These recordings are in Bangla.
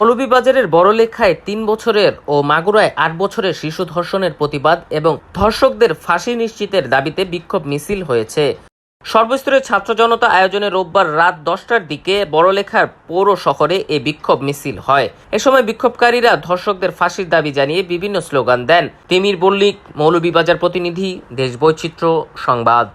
মৌলভীবাজারের বড়লেখায় তিন বছরের ও মাগুরায় আট বছরের শিশু ধর্ষণের প্রতিবাদ এবং ধর্ষকদের ফাঁসি নিশ্চিতের দাবিতে বিক্ষোভ মিছিল হয়েছে। সর্বস্তরের ছাত্র জনতা আয়োজনে রোববার রাত দশটার দিকে বড়লেখার পৌর শহরে এ বিক্ষোভ মিছিল হয়। এ সময় বিক্ষোভকারীরা ধর্ষকদের ফাঁসির দাবি জানিয়ে বিভিন্ন স্লোগান দেন। তিমির বল্লিক মৌলভীবাজার প্রতিনিধি দেশ বৈচিত্র্য সংবাদ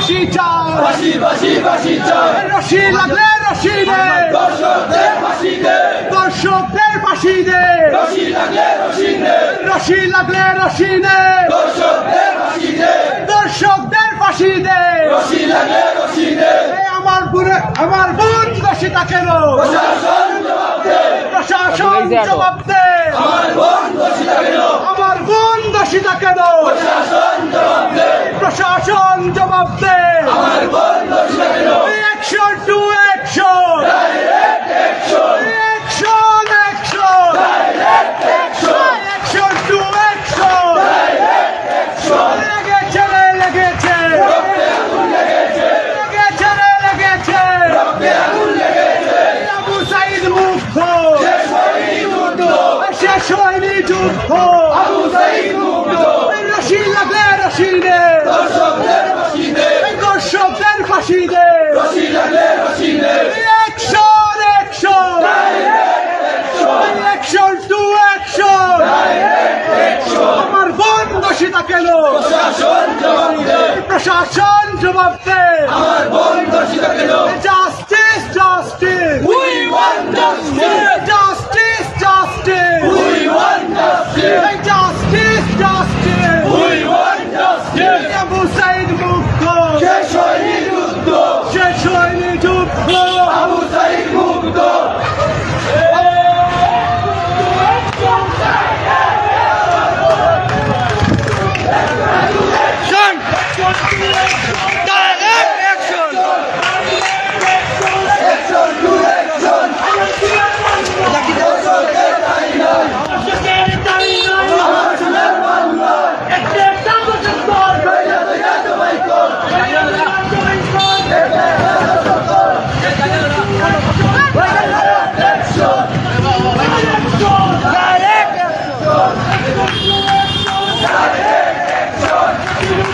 ফাঁসি চাই। দর্শকদের ফাঁসি ফাঁসি ফাঁসি ফাঁসি ফাঁসি চাই রশি লাগলে রশি দে। দর্শকদের ফাঁসি দে। দর্শকদের ফাঁসি দে। রশি লাগলে রশি দে। রশি লাগলে রশি দে। দর্শকদের ফাঁসি দে। দর্শকদের ফাঁসি দে। রশি লাগলে রশি দে। আমার বুড়ে আমার বোন দোষিতা কেন প্রশাসন জবাব দে। প্রশাসন জবাব দে। আমার বোন দোষিতা কেন আমার বোন দোষিতা কেন প্রশাসন জবাব দে প্রশাসন জবাব দে আমার বোন দোষিতা কেন action to action direct action action action direct action action to action direct action লেগেছে রে লেগেছে রক্তে আগুন লেগেছে লেগেছে রে লেগেছে রক্তে আগুন লেগেছে আবু সাইদ মুগ্ধ শেষ হয়নি যুদ্ধ শেষ যুদ্ধ আবু সাইদ মুগ্ধ রশি লাগলে রশি দে দর্শকদের ফাঁসি দে দর্শকদের ফাঁসি দে রশি লাগলে রশি দে action action action to action আমার বোন দোষিতা প্রশাসন জবাব দে আমার Glory!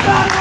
Bye.